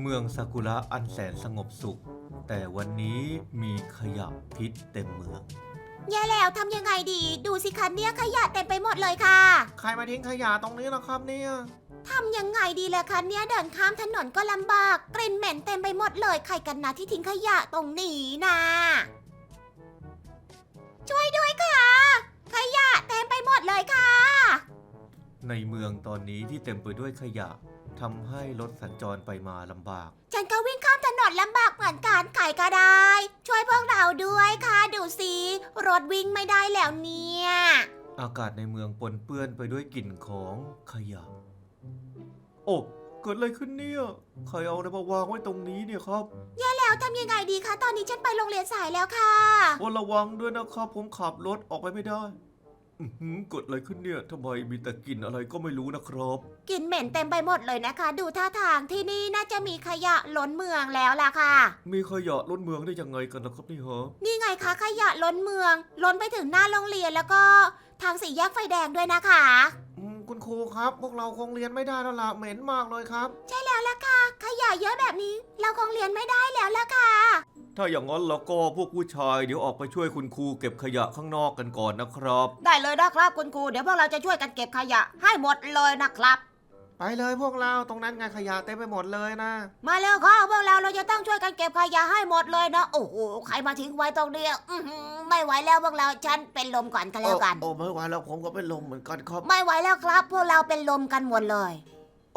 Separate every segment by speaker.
Speaker 1: เมืองซากุระอันแสนสงบสุข แต่วันนี้มีขยะพิษเต็มเมือง
Speaker 2: แย่แล้วทำยังไงดี ดูสิคะเนี่ยขยะเต็มไปหมดเลยค่ะ
Speaker 1: ใครมาทิ้งขยะตรงนี้ล่ะครับเนี่ย
Speaker 2: ทำยังไงดีล่ะคะเนี่ยเดินข้ามถนนก็ลำบาก กลิ่นเหม็นเต็มไปหมดเลยใครกันนะที่ทิ้งขยะตรงนี้นะช่วยด้วยค่ะ ขยะเต็มไปหมดเลยค่ะ
Speaker 1: ในเมืองตอนนี้ที่เต็มไปด้วยขยะทำให้รถสัญจรไปมาลำบาก
Speaker 2: ฉันก็วิ่งข้ามถนนลำบากเหมือนกันไก่ก็ได้ ช่วยพวกเราด้วยค่ะดูสิรถวิ่งไม่ได้แล้วเนี่ย
Speaker 1: อากาศในเมืองปนเปื้อนไปด้วยกลิ่นของขยะ โอ้เกิดอะไรขึ้นเนี่ย ใครเอาอะไรมาวางไว้ตรงนี้เนี่ยครับ
Speaker 2: แล้วทำยังไงดีคะ ตอนนี้ฉันไปโรงเรียนสายแล้วค่ะ
Speaker 1: โอ้ระวังด้วยนะครับ ผมขับรถออกไปไม่ได้ อือหือเกิดอะไรขึ้นเนี่ยทำไมมีแต่กลิ่นอะไรก็ไม่รู้นะครับ
Speaker 2: กลิ่นเหม็นเต็มไปหมดเลยนะคะ ดูท่าทางที่นี่น่าจะมีขยะล้นเมืองแล้วล่ะค่ะ
Speaker 1: มีขยะล้นเมืองได้ยังไงกันนะครับนี่ฮะ
Speaker 2: นี่ไงคะขยะล้นเมือง ล้นไปถึงหน้าโรงเรียนแล้วก็ทางสี่แยกไฟแดงด้วยนะคะ
Speaker 1: อืมคุณครูครับ พวกเราคงเรียนไม่ได้แล้วล่ะเหม็นมากเลยครับ
Speaker 2: ใช่แล้วล่ะค่ะ ขยะเยอะแบบนี้ เราคงเรียนไม่ได้แล้วล่ะค่ะ
Speaker 1: ถ้าอย่างนั้นแล้วก็พวกผู้ชายเดี๋ยวออกไปช่วยคุณครูเก็บขยะข้างนอกกันก่อนนะครับ
Speaker 2: ได้เลยนะครับคุณครูเดี๋ยวพวกเราจะช่วยกันเก็บขยะให้หมดเลยนะครับ
Speaker 1: ไปเลยพวกเราตรงนั้นไงขยะเต็มไปหมดเลยนะ
Speaker 2: มาเร็วค่ะพวกเราเราจะต้องช่วยกันเก็บขยะให้หมดเลยนะโอ้โหใครมาทิ้งไว้ตรงเนี้ยอื้อหือไม่ไหวแล้วพวกเราฉันเป็นลมก่อนกันแล้วกัน
Speaker 1: โอ้ไม่ไหวแล้วผมก็เป็นลมเหมือนกันครับ
Speaker 2: ไม่ไหวแล้วครับ พวกเราเป็นลมกันหมดเลย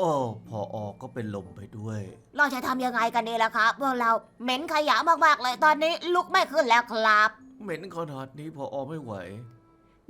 Speaker 1: โอ้พอออกก็เป็นลมไปด้วย
Speaker 2: เราจะทำยังไงกันดีล่ะครับพวกเราเหม็นขยะมากๆเลยตอนนี้ลุกไม่ขึ้นแล้วครับ
Speaker 1: เหม็นขนาดนี้พออไม่ไหว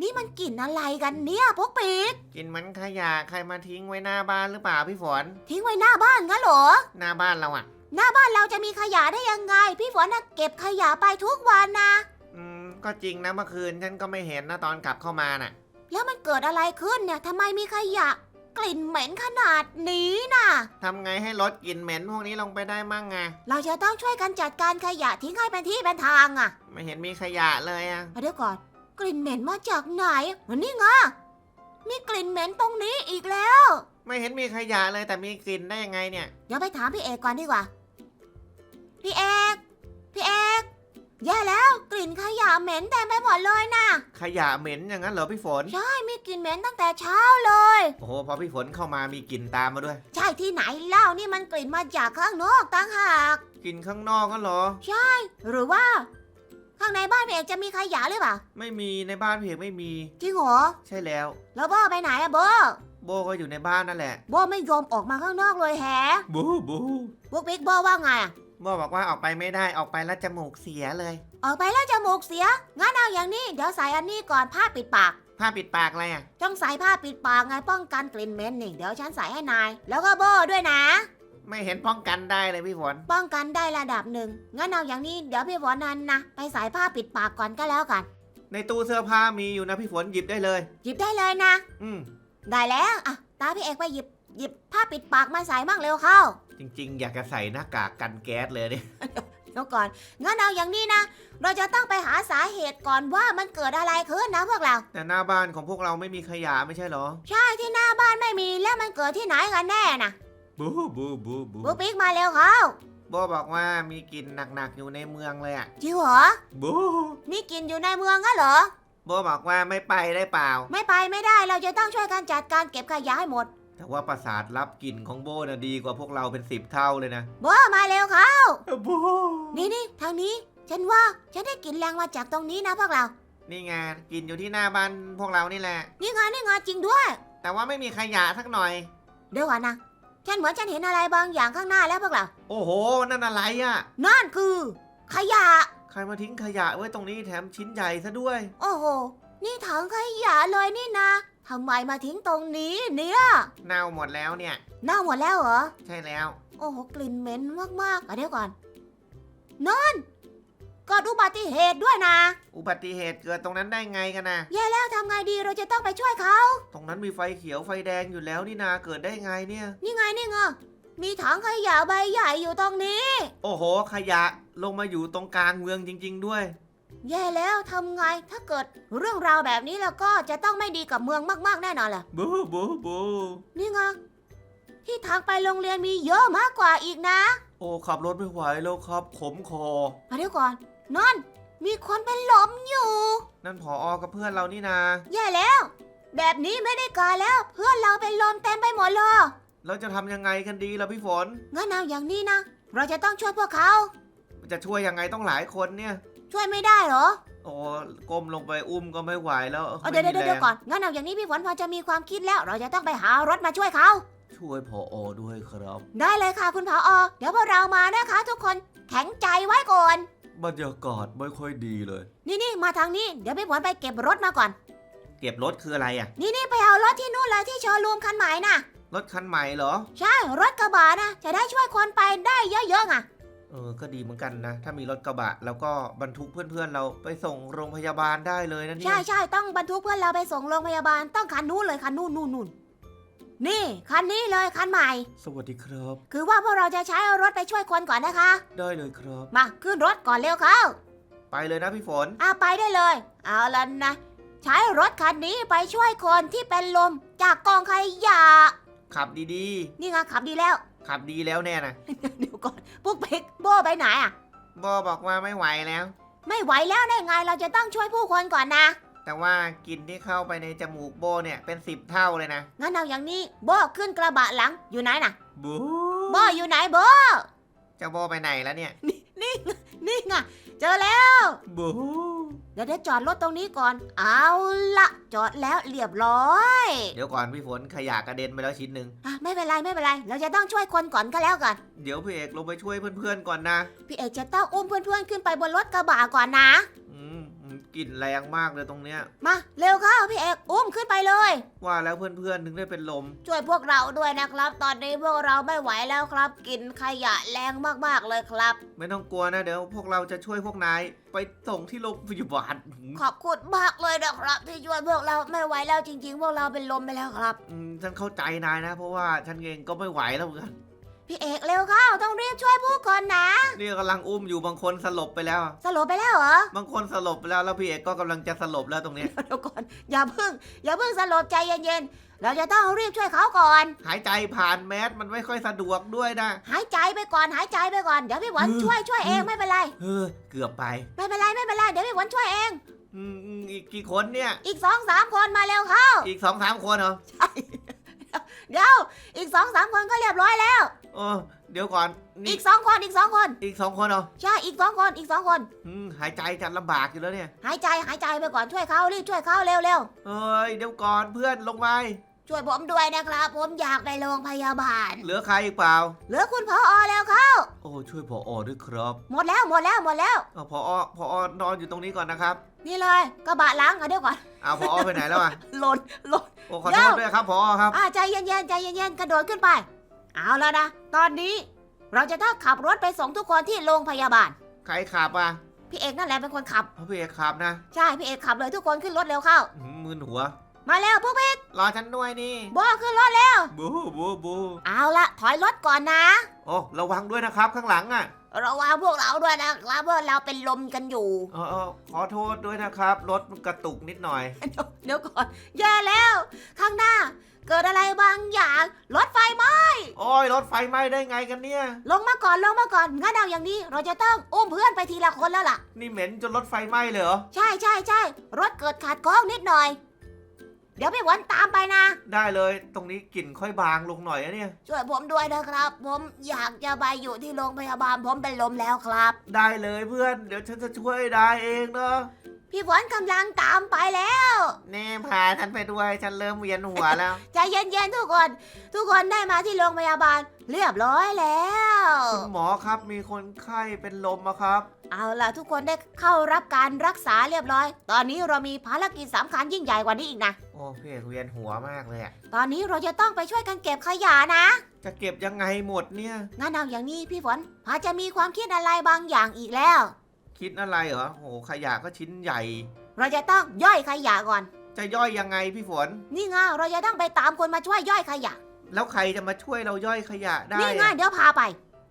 Speaker 2: นี่มันกลิ่นอะไรกันเนี่ยพวกปีก
Speaker 3: กินมันขยะใครมาทิ้งไว้หน้าบ้านหรือเปล่าพี่ฝน
Speaker 2: ทิ้งไว้หน้าบ้านงั้นเหรอ
Speaker 3: หน้าบ้านเราอะ่ะ
Speaker 2: หน้าบ้านเราจะมีขยะได้ยังไง พี่ฝนน่ะเก็บขยะไปทุกวันนะ
Speaker 3: อืม ก็จริงนะเมื่อคืนฉันก็ไม่เห็นนะตอนกลับเข้ามาน่ะ
Speaker 2: แล้วมันเกิดอะไรขึ้นเนี่ยทำไมมีขยะ กลิ่นเหม็นขนาดนี้น่ะ
Speaker 3: ทำไงให้ลดกลิ่นเหม็นพวกนี้ลงไปได้มั่งไง
Speaker 2: เราจะต้องช่วยกันจัดการขยะทิ้งให้เป็นที่เป็นทางอะ
Speaker 3: ไม่เห็นมีขยะเลยอะ
Speaker 2: เดี๋ยวก่อน กลิ่นเหม็นมาจากไหนวันนี้ไงมีกลิ่นเหม็นตรงนี้อีกแล้ว
Speaker 3: ไม่เห็นมีขยะเลยแต่มีกลิ่นได้ยังไงเนี่ย
Speaker 2: เดี๋ยวไปถามพี่เอกก่อนดีกว่า พี่เอก พี่เอก แย่แล้วก ลิ่นขยะเหม็นเต็มไปหมดเลยนะ
Speaker 3: ขยะเหม็นอย่างนั้นเหรอพี่ฝน
Speaker 2: ใช่มีกลิ่นเหม็นตั้งแต่เช้าเลย
Speaker 3: โอ้โหพอพี่ฝนเข้ามามีกลิ่นตามมาด้วย
Speaker 2: ใช่ที่ไหนเล่านี่มันกลิ่นมาจากข้างนอกต่างหาก
Speaker 3: กลิ่นข้างนอกกันเหรอ
Speaker 2: หรือว่า ข้างในบ้านพี่เอกจะมีขยะหรือเปล่า
Speaker 3: ไม่มีในบ้านพี่เอกไม่มี
Speaker 2: จริงเหรอ
Speaker 3: ใช่แล้ว
Speaker 2: แล้วโบไปไหนอะโบ
Speaker 3: โบก็อยู่ในบ้านนั่นแหละ
Speaker 2: โบไม่ยอมออกมาข้างนอกเลยแฮะ
Speaker 1: บูบู
Speaker 2: พวกบิ๊กโบว่าไงอะ
Speaker 3: โบบอกว่าออกไปไม่ได้ออกไปแล้วจมูกเสียเลย
Speaker 2: ออกไปแล้วจมูกเสีย งั้นเอาอย่างนี้ เดี๋ยวใส่อันนี้ก่อนผ้าปิดปาก
Speaker 3: ผ้าปิดปากอะไรอะ
Speaker 2: ต้องใส่ผ้าปิดปากไงป้องกันกลิ่นเหม็นนี่เดี๋ยวฉันใส่ให้นาย แล้วก็โบด้วยนะ
Speaker 3: ไม่เห็นป้องกันได้เลยพี่ฝน
Speaker 2: ป้องกันได้ระดับหนึ่ง งั้นเอาอย่างนี้เดี๋ยวพี่ฝนนันนะไปใส่ผ้าปิดปากก่อนก็แล้วกัน
Speaker 3: ในตู้เสื้อผ้ามีอยู่นะพี่ฝนหยิบได้เลย
Speaker 2: หยิบได้เลยนะ
Speaker 3: อืม
Speaker 2: ได้แล้วอะตาพี่เอกไปหยิบหยิบผ้าปิดปากมาใส่มั่งเร็วเข้า
Speaker 3: จริง ๆ อยากจะใส่หน้ากากกันแก๊สเลยเนี่ย
Speaker 2: เดี๋ยวก่อนงั้นเอาอย่างนี้นะ เราจะต้องไปหาสาเหตุก่อนว่ามันเกิดอะไรขึ้นนะพวกเรา
Speaker 3: แต่หน้าบ้านของพวกเราไม่มีขยะไม่ใช่เหรอ
Speaker 2: ใช่ที่หน้าบ้านไม่มีแล้วมันเกิดที่ไหนกันแน่นะ
Speaker 1: บูบูบูบู
Speaker 2: บุ๊กปิ๊กมาเร็วเข้า
Speaker 3: โบบอกว่ามีกลิ่นหนักๆอยู่ในเมืองเลยอะ
Speaker 2: จริงเหรอ
Speaker 1: บู
Speaker 2: มีกลินอยู่ในเมืองงั้นเหรอ
Speaker 3: โบบอกว่าไม่ไปได้เปล่า
Speaker 2: ไม่ไปไม่ได้เราจะต้องช่วยกันจัดการเก็บขยะให้หมด
Speaker 3: แต่ว่าประสาทรับกลิ่นของโบน่ะดีกว่าพวกเราเป็นสิบเท่าเลยนะ
Speaker 2: โบมาเร็วเข้า
Speaker 1: บู
Speaker 2: นี่นี่ทางนี้ ฉันว่าฉันได้กลิ่นแรงมาจากตรงนี้นะพวกเรา
Speaker 3: นี่ไงกลิ่นอยู่ที่หน้าบ้านพวกเรานี่แหละ
Speaker 2: นี่ไงนี่ไงจริงด้วย
Speaker 3: แต่ว่าไม่มีขยะสักหน่อย
Speaker 2: เดี๋ยวก่อนนะฉันเหมือนฉันเห็นอะไรบางอย่างข้างหน้าแล้วพวกเรา
Speaker 3: โอ้โห นั่นอะไรอะ
Speaker 2: นั่นคือ ขยะ
Speaker 3: ใครมาทิ้งขยะไว้ตรงนี้แถมชิ้นใหญ่ซะด้วย
Speaker 2: โอ้โห นี่ถังขยะเลยนี่นะทำไมมาทิ้งตรงนี้เนี่ย
Speaker 3: เน่าหมดแล้วเนี่ย
Speaker 2: เน่าหมดแล้วเหรอ
Speaker 3: ใช่แล้ว
Speaker 2: โอ้โหกลิ่นเหม็นมากๆอะเดี๋ยวก่อนนั่นเกิดอุบัติเหตุด้วยนะ
Speaker 3: อุบัติเหตุเกิดตรงนั้นได้ไงกันนะ
Speaker 2: แย่แล้วทำไงดีเราจะต้องไปช่วยเขา
Speaker 3: ตรงนั้นมีไฟเขียวไฟแดงอยู่แล้วนี่นาเกิดได้ไงเนี่ย
Speaker 2: นี่ไงนี่ไงมีถังขยะใบใหญ่อยู่ตรงนี้
Speaker 3: โอ้โห ขยะลงมาอยู่ตรงกลางเมืองจริง ๆ ด้วย
Speaker 2: แย่แล้วทำไงถ้าเกิดเรื่องราวแบบนี้แล้วก็จะต้องไม่ดีกับเมืองมากๆแน่นอนแหละ
Speaker 1: บูบูบู
Speaker 2: นี่ไงทที่ทางไปโรงเรียนมีเยอะมากกว่าอีกนะ
Speaker 1: โอ้ขับรถไม่ไหวแล้วครับ ขมคอ
Speaker 2: มาเดี๋ยวก่อนนอนมีคนเป็นลมอยู่
Speaker 3: นั่นผออกับเพื่อนเรานี่นา
Speaker 2: แย่แล้ว แบบนี้ไม่ได้การแล้ว เพื่อนเราเป็นลมเต็มไปหมดเลย
Speaker 3: เราจะทำยังไงกันดีล่ะพี่ฝน
Speaker 2: งั้นเอาอย่างนี้นะ เราจะต้องช่วยพวกเขา
Speaker 3: จะช่วยยังไงต้องหลายคนเนี่ย
Speaker 2: ช่วยไม่ได้เหรอ
Speaker 3: โอ้ก้มลงไปอุ้มก็ไม่ไหวแล้ว
Speaker 2: เอาเดี๋ยวเดี๋ยว
Speaker 3: ไม่มี
Speaker 2: เดี๋ยว
Speaker 3: แรง
Speaker 2: ก่อนงั้นเอาอย่างนี้พี่ฝนพอจะมีความคิดแล้ว เราจะต้องไปหารถมาช่วยเขา
Speaker 1: ช่วยพออด้วยครับ
Speaker 2: ได้เลยค่ะคุณผออเดี๋ยวพวกเรามานะคะ ทุกคนแข็งใจไว้ก่อน
Speaker 1: บรรยากาศไม่ค่อยดีเลย
Speaker 2: นี่นี่มาทางนี้ เดี๋ยวพี่ฝนไปเก็บรถมาก่อน
Speaker 3: เก็บรถคืออะไรอะ
Speaker 2: นี่นี่ไปเอารถที่นู่นเลยที่โชว์รูมคันใหม่น่ะ
Speaker 3: รถคันใหม่เหรอ
Speaker 2: ใช่ รถกระบะนะ จะได้ช่วยคนไปได้เยอะๆไง
Speaker 3: เออ ก็ดีเหมือนกันนะ ถ้ามีรถกระบะ แล้วก็บรรทุกเพื่อนๆ เราไปส่งโรงพยาบาลได้เลยนะเนี่
Speaker 2: ใช่
Speaker 3: ย
Speaker 2: ใช่ต้องบรรทุกเพื่อนเราไปส่งโรงพยาบาลต้องคันนู้นเลยคันนู้นนู่นนู่นนี่คันนี้เลยคันใหม่
Speaker 1: สวัสดีครับ
Speaker 2: คือว่าพวกเราจะใช้รถไปช่วยคนก่อนนะคะ
Speaker 1: ได้เลยครับ
Speaker 2: มาขึ้นรถก่อนเร็วเข้า
Speaker 3: ไปเลยนะพี่ฝน
Speaker 2: อะไปได้เลย เอาละนะ ใช้รถคันนี้ไปช่วยคนที่เป็นลมจากกองขยะ
Speaker 3: ขับดี
Speaker 2: นี่ไงขับดีแล้ว
Speaker 3: ๆ ขับดีแล้วแน่นะ
Speaker 2: เดี๋ยวก่อนพวกเพ็กโบไปไหนอะ
Speaker 3: บอบอกว่าไม่ไหวแล้ว
Speaker 2: ไม่ไหวแล้วได้ไงเราจะต้องช่วยผู้คนก่อนนะ
Speaker 3: แต่ว่ากลินที่เข้าไปในจมูกโบเนี่ยเป็นสิบเท่าเลยนะ
Speaker 2: งั้นเอาอย่างนี้โบขึ้นกระบะหลังอยู่ไหนน่ะ
Speaker 1: บู
Speaker 2: โบอยู่ไหนโบ
Speaker 3: เจะโบไปไหนแล้วเนี่ย
Speaker 2: นี่นี่ไงเจอแล้ว
Speaker 1: บู
Speaker 2: เดี๋ยวเดี๋ยวจอดรถตรงนี้ก่อน เอาละจอดแล้วเรียบร้อย
Speaker 3: เดี๋ยวก่อนพี่ฝนขยะกระเด็นไปแล้วชิ้นหนึ่ง
Speaker 2: อะไม่เป็นไรไม่เป็นไร เราจะต้องช่วยคนก่อนก็แล้วกัน
Speaker 3: เดี๋ยวพี่เอกลงไปช่วยเพื่อนๆก่อนนะ
Speaker 2: พี่เอกจะต้องอุ้มเพื่อนๆขึ้นไปบนรถกระบะก่อนนะ
Speaker 3: อืมอืม กลิ่นแรงมากเลยตรงเนี้ย
Speaker 2: มาเร็วเข้าพี่เอกอุ้มขึ้นไปเลย
Speaker 3: ว่าแล้วเพื่อนๆถึงได้เป็นลม
Speaker 2: ช่วยพวกเราด้วยนะครับ ตอนนี้พวกเราไม่ไหวแล้วครับกลินขยะแรงมากๆเลยครับ
Speaker 3: ไม่ต้องกลัวนะเดี๋ยวพวกเราจะช่วยพวกนายไปส่งที่โรงพยาบาล
Speaker 2: ขอบคุณมากเลยนะครับ ที่ช่วยพวกเราไม่ไหวแล้วจริง ๆ พวกเราเป็นลมไปแล้วครับ
Speaker 3: อืมฉันเข้าใจนายนะ เพราะว่าฉันเองก็ไม่ไหวแล้วเหมือนกัน
Speaker 2: พี่เอกเร็วเข้าต้องรีบช่วยผู้คนนะ
Speaker 3: นี่กำลังอุ้มอยู่บางคนสลบไปแล้ว
Speaker 2: สลบไปแล้วเหรอ
Speaker 3: บางคนสลบไปแล้วแล้วพี่เอกก็กำลังจะสลบแล้วตรงเนี้ย
Speaker 2: เดี๋ยวก่อนอย่าเพิ่ง อย่าเพิ่งสลบใจเย็นๆ เราจะต้องรีบช่วยเขาก่อน
Speaker 3: หายใจผ่านแมสมันไม่ค่อยสะดวกด้วยนะ
Speaker 2: หายใจไปก่อนหายใจไปก่อนเดี๋ยวพี่หวันช่วยช่วยเองไม่เป็นไร
Speaker 3: เออเกือบไป
Speaker 2: ไม่เป็นไรไม่เป็นไรเดี๋ยวพี่หวันช่วยเอง
Speaker 3: อืมอืมอีกกี่คนเนี่ย
Speaker 2: อีกสองสามคนมาเร็วเข้า
Speaker 3: อีกสองสามคนเหรอ
Speaker 2: เดี๋ยวอีกสองสามคนก็เรียบร้อยแล้ว
Speaker 3: เออเดี๋ยวก่อน
Speaker 2: อี
Speaker 3: นี่
Speaker 2: กสองคนอีกสองคน
Speaker 3: อีกสองคนเหรอ
Speaker 2: ใช่อีกสองคนอีกสองคน
Speaker 3: อืมหายใจจะลำบากอยู่แล้วเนี่ย
Speaker 2: หายใจหายใจไปก่อนช่วยเขารีบช่วยเขาเร็วเร็ว
Speaker 3: เอ้ยเดี๋ยวก่อนเพื่อนลงไป
Speaker 2: ช่วยผมด้วยนะครับ ผมอยากไปโรงพยาบาล
Speaker 3: เหลือใครอีกเปล่า
Speaker 2: เหลือคุณพออแล้วเขา
Speaker 1: โอ้ช่วยพออด้วยครับ
Speaker 2: หมดแล้วหมดแล้วหมดแล้ว
Speaker 3: เอาพอพอนอนอยู่ตรงนี้ก่อนนะครับ
Speaker 2: นี่เลยกระบะหล้างอะเดี๋ยวก่อน
Speaker 3: เอาพอไปไหนแล้วอะ
Speaker 2: หล่นหล่น
Speaker 3: โอ้ขอโทษด้วยครับพอครับ
Speaker 2: อ่าใจเย็นๆใจเย็นๆกระโดดขึ้นไป เอาแล้วนะ ตอนนี้เราจะต้องขับรถไปส่งทุกคนที่โรงพยาบาล
Speaker 3: ใครขับอะ
Speaker 2: พี่เอกนั่นแหละเป็นคนขับ
Speaker 3: เพราะพี่เอกขับนะ
Speaker 2: ใช่พี่เอกขับเลยทุกคนขึ้นรถเร็วเข้า
Speaker 3: อื้อหือมึนหัว
Speaker 2: มาเร็วพวกพี่
Speaker 3: รอฉันด้วยนี่
Speaker 2: โบขึ้นรถเร็ว
Speaker 1: บูบูบู
Speaker 2: เอาละถอยรถก่อนนะ
Speaker 3: โอ้ระวังด้วยนะครับข้างหลังอะ
Speaker 2: ระวังพวกเราด้วยนะครับเพราะเราเป็นลมกันอยู่
Speaker 3: เออเออขอโทษด้วยนะครับ รถมันกระตุกนิดหน่อย
Speaker 2: เดี๋ยวเดี๋ยวก่อน แย่แล้ว ข้างหน้า เกิดอะไรบางอย่าง รถไฟไหม
Speaker 3: โอ้ยรถไฟไหม้ได้ไงกันเนี่ย
Speaker 2: ลงมาก่อนลงมาก่อนงั้นเอาอย่างนี้ เราจะต้องอุ้มเพื่อนไปทีละคนแล้วล่ะ
Speaker 3: นี่เหม็นจนรถไฟไหม้เลยเหรอ
Speaker 2: ใช่ใช่ใช่รถเกิดขาดข้องนิดหน่อย เดี๋ยวพี่หวันตามไปนะ
Speaker 3: ได้เลยตรงนี้กลิ่นค่อยบางลงหน่อยนะเนี่ย
Speaker 2: ช่วยผมด้วยนะครับ ผมอยากจะไปอยู่ที่โรงพยาบาลผมเป็นลมแล้วครับ
Speaker 3: ได้เลยเพื่อน เดี๋ยวฉันจะช่วยได้เองเนาะ
Speaker 2: พี่ฝนกำลังตามไปแล้ว
Speaker 3: แน่พาฉันไปด้วยฉันเริ่มเวียนหัวแล้ว
Speaker 2: ใจเย็นๆทุกคน ทุกคนได้มาที่โรงพยาบาลเรียบร้อยแล้ว
Speaker 3: คุณหมอครับมีคนไข้เป็นลมอะครับ
Speaker 2: เอาล่ะทุกคนได้เข้ารับการรักษาเรียบร้อย ตอนนี้เรามีภารกิจสำคัญยิ่งใหญ่กว่านี้อีกนะ
Speaker 3: โอ้พี่เอกเวียนหัวมากเลยอะ
Speaker 2: ตอนนี้เราจะต้องไปช่วยกันเก็บขยะนะ
Speaker 3: จะเก็บยังไงหมดเนี่ย
Speaker 2: งั้นเอาอย่างนี้พี่ฝนพอจะมีความคิดอะไรบางอย่างอีกแล้ว
Speaker 3: คิดอะไรเหรอโหขยะก็ชิ้นใหญ่
Speaker 2: เราจะต้องย่อยขยะก่อน
Speaker 3: จะย่อยยังไงพี่ฝน
Speaker 2: นี่ไงเราจะต้องไปตามคนมาช่วยย่อยขยะ
Speaker 3: แล้วใครจะมาช่วยเราย่อยขยะได้
Speaker 2: นี่ไง
Speaker 3: อะ
Speaker 2: เดี๋ยวพาไป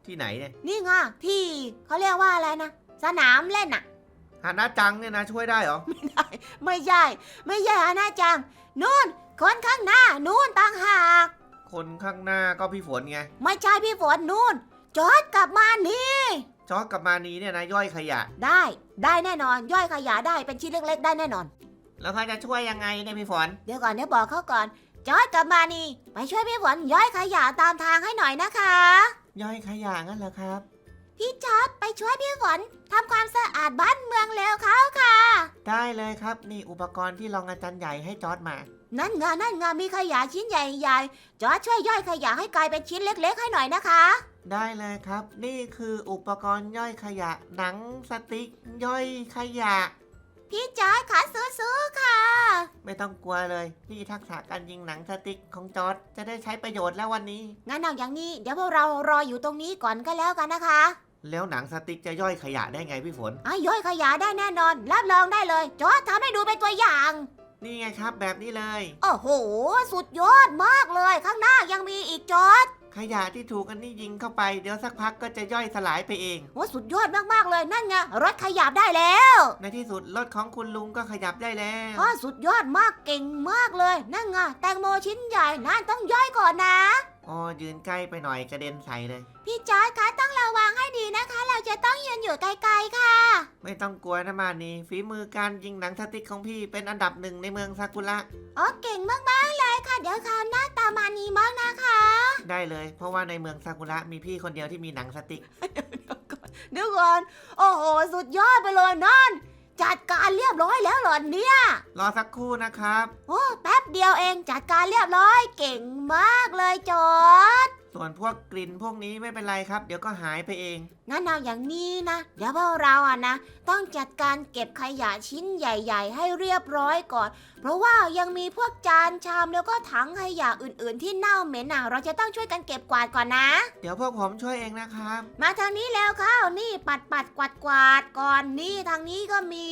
Speaker 3: ที่ไหนเนี่ย
Speaker 2: นี่ไงที่เขาเรียกว่าอะไรนะสนามเล่นน่ะ
Speaker 3: ฮานาจังเนี่ยนะช่วยได้เหรอ
Speaker 2: ไม่ใช่ไม่ใช่อาณาจังนู่นคนข้างหน้านู่นต่างหาก
Speaker 3: คนข้างหน้าก็พี่ฝนไง
Speaker 2: ไม่ใช่พี่ฝนนู่นจอร์ดกลับมานี่
Speaker 3: จอร์จกับมานีเนี่ยนะย่อยขยะ
Speaker 2: ได้ได้แน่นอนย่อยขยะได้เป็นชิ้นเล็กๆ ได้แน่นอน
Speaker 3: แล้วเขาจะช่วยยังไงเนี่ยพี่ฝน
Speaker 2: เดี๋ยวก่อนเดี๋ยวบอกเขาก่อน จอร์ดกลับมานี่ไปช่วยพี่ฝนย่อยขยะตามทางให้หน่อยนะคะ
Speaker 3: ย่อยขยะงั้นเหรอครับ
Speaker 2: พี่จอร์ดไปช่วยพี่ฝนทำความสะอาดบ้านเมืองเร็วเขาค่ะ
Speaker 3: ได้เลยครับนี่อุปกรณ์ที่รองอาจารย์ใหญ่ให้จอร์จมา
Speaker 2: นั่นไงนั่นไงมีขยะชิ้นใหญ่ๆจอร์ดช่วยย่อยขยะให้กลายเป็นชิ้นเล็ก ๆ ให้หน่อยนะคะ
Speaker 3: ได้เลยครับ นี่คืออุปกรณ์ย่อยขยะ หนังสติ๊กย่อยขยะ
Speaker 2: พี่จอร์ดขาสู้ๆค่ะ
Speaker 3: ไม่ต้องกลัวเลยนี่ทักษะการยิงหนังสติ๊กของจอร์จจะได้ใช้ประโยชน์แล้ววันนี้
Speaker 2: งั้นเอาอย่างนี้ เดี๋ยวพวกเรารออยู่ตรงนี้ก่อนก็แล้วกันนะคะ
Speaker 3: แล้วหนังสติ๊กจะย่อยขยะได้ไงพี่ฝน
Speaker 2: อะย่อยขยะได้แน่นอน รับรองได้เลยจอร์ดทำให้ดูเป็นตัวอย่าง
Speaker 3: นี่ไงครับแบบนี้เลย
Speaker 2: โอ้โห สุดยอดมากเลย ข้างหน้ายังมีอีกจอร์ด
Speaker 3: ขยะที่ถูกอันนี้ยิงเข้าไปเดี๋ยวสักพักก็จะย่อยสลายไปเอง
Speaker 2: โอ้สุดยอดมากๆเลยนั่นไงรถขยับได้แล้ว
Speaker 3: ในที่สุดรถของคุณลุงก็ขยับได้แล้ว
Speaker 2: อ๋อสุดยอดมากเก่งมากเลย นั่นไงแตงโมชิ้นใหญ่นั่นต้องย่อยก่อนนะ
Speaker 3: อ๋อยืนใกล้ไปหน่อยกระเด็นใส่เลย
Speaker 2: พี่จอร์ดคะต้องระวังให้ดีนะคะ เราจะต้องยืนอยู่ไกลๆค่ะ
Speaker 3: ไม่ต้องกลัวนะมานีฝีมือการยิงหนังสติ๊กของพี่เป็นอันดับหนึ่งในเมืองซากุระ
Speaker 2: อ๋อเก่งมากๆเลยค่ะ เดี๋ยวคราวหน้าตามมานีมากนะคะ
Speaker 3: ได้เลย เพราะว่าในเมืองซากุระมีพี่คนเดียวที่มีหนังสติ๊ก
Speaker 2: เดี๋ยวก่อน โอ้โห สุดยอดไปเลยนั่น จัดการเรียบร้อยแล้วเหรอเนี่ย
Speaker 3: รอสักครู่นะครับ
Speaker 2: โอ้แป๊บเดียวเองจัดการเรียบร้อย เก่งมากเลยจอร์ด
Speaker 3: ส่วนพวกกลิ่นพวกนี้ไม่เป็นไรครับ เดี๋ยวก็หายไปเอง
Speaker 2: งั้นเอาอย่างนี้นะ เดี๋ยวพวกเราอะนะ ต้องจัดการเก็บขยะชิ้นใหญ่ ๆ ให้เรียบร้อยก่อน เพราะว่ายังมีพวกจานชามแล้วก็ถังขยะอื่นๆ ที่เน่าเหม็นอะเราจะต้องช่วยกันเก็บกวาดก่อนนะ
Speaker 3: เดี๋ยวพวกผมช่วยเองนะครับ
Speaker 2: มาทางนี้แล้วเข้านี่ปัดปัดกวาดกวาดก่อนนี่ทางนี้ก็มี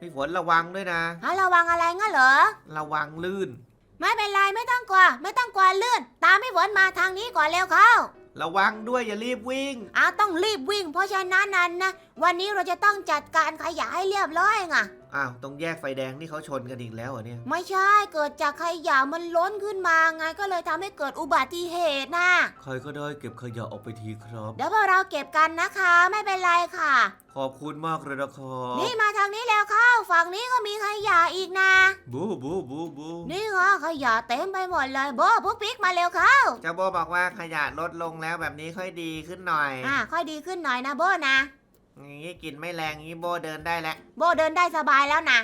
Speaker 3: พี่ฝนระวังด้วยนะ
Speaker 2: ฮะระวังอะไรงั้นเหรอ
Speaker 3: ระวังลื่น
Speaker 2: ไม่เป็นไรไม่ต้องกลัวไม่ต้องกลัวลื่น ตามพี่ฝนมาทางนี้ก่อนเร็วเข้า
Speaker 3: ระวังด้วยอย่ารีบวิ่ง
Speaker 2: อ้าวต้องรีบวิ่ง เพราะฉะนั้นนั้นนะวันนี้เราจะต้องจัดการขยะให้เรียบร้อยไง
Speaker 3: อ้าวตรงแยกไฟแดงนี่เขาชนกันอีกแล้วเหรอเนี่ย
Speaker 2: ไม่ใช่เกิดจากขยะมันล้นขึ้นมาไงก็เลยทำให้เกิดอุบัติเหตุนะ
Speaker 1: ใครก็ได้เก็บขยะออกไปทีครับ
Speaker 2: เดี๋ยวพวกเราเก็บกันนะคะ ไม่เป็นไรค่ะ
Speaker 1: ขอบคุณมากเลยนะครับ
Speaker 2: นี่มาทางนี้แล้วเข้าฝั่งนี้ก็มีขยะอีกนะ
Speaker 1: บูบูบูบู
Speaker 2: นี่ไงขยะเต็มไปหมดเลยโบพวกปิ๊กมาเร็วเข้า
Speaker 3: เจ้าโบบอกว่าขยะลดลงแล้วแบบนี้ค่อยดีขึ้นหน่อย
Speaker 2: อ่าค่อยดีขึ้นหน่อยนะโบนะ
Speaker 3: อย่าง นี้กินไม่แรงงี้โบเดินได้แล้ว
Speaker 2: โบเดินได้สบายแล้วนะ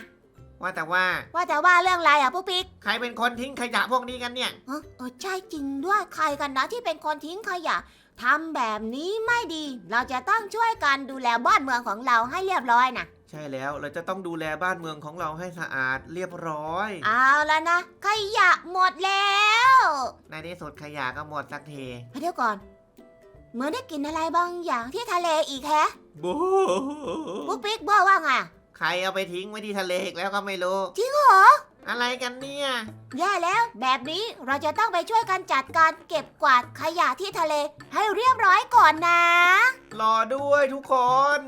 Speaker 3: ว่าแต่ว่า
Speaker 2: ว่าแต่ว่าเรื่องอะไรอะพวกปิ๊ก
Speaker 3: ใครเป็นคนทิ้งขยะพวกนี้กันเนี่ย
Speaker 2: เออเออใช่จริงด้วยใครกันนะที่เป็นคนทิ้งขยะทำแบบนี้ไม่ดี เราจะต้องช่วยกันดูแลบ้านเมืองของเราให้เรียบร้อยนะ
Speaker 3: ใช่แล้วเราจะต้องดูแลบ้านเมืองของเราให้สะอาดเรียบร้อย
Speaker 2: เอาแล้วนะ ขยะหมดแล้ว
Speaker 3: ในที่สุดขยะก็หมดสักที
Speaker 2: เดี๋ยวก่อน เหมือนได้กลินอะไรบางอย่างที่ทะเลอีกแฮะ
Speaker 1: บู
Speaker 2: พวกปิ๊กบอกว่าไง
Speaker 3: ใครเอาไปทิ้งไว้ที่ทะเลอีกแล้วก็ไม่รู้
Speaker 2: จริงเหรอ
Speaker 3: อะไรกันเนี่ย
Speaker 2: แย่แล้ว แบบนี้เราจะต้องไปช่วยกันจัดการเก็บกวาดขยะที่ทะเลให้เรียบร้อยก่อนนะ
Speaker 3: รอด้วยทุกคน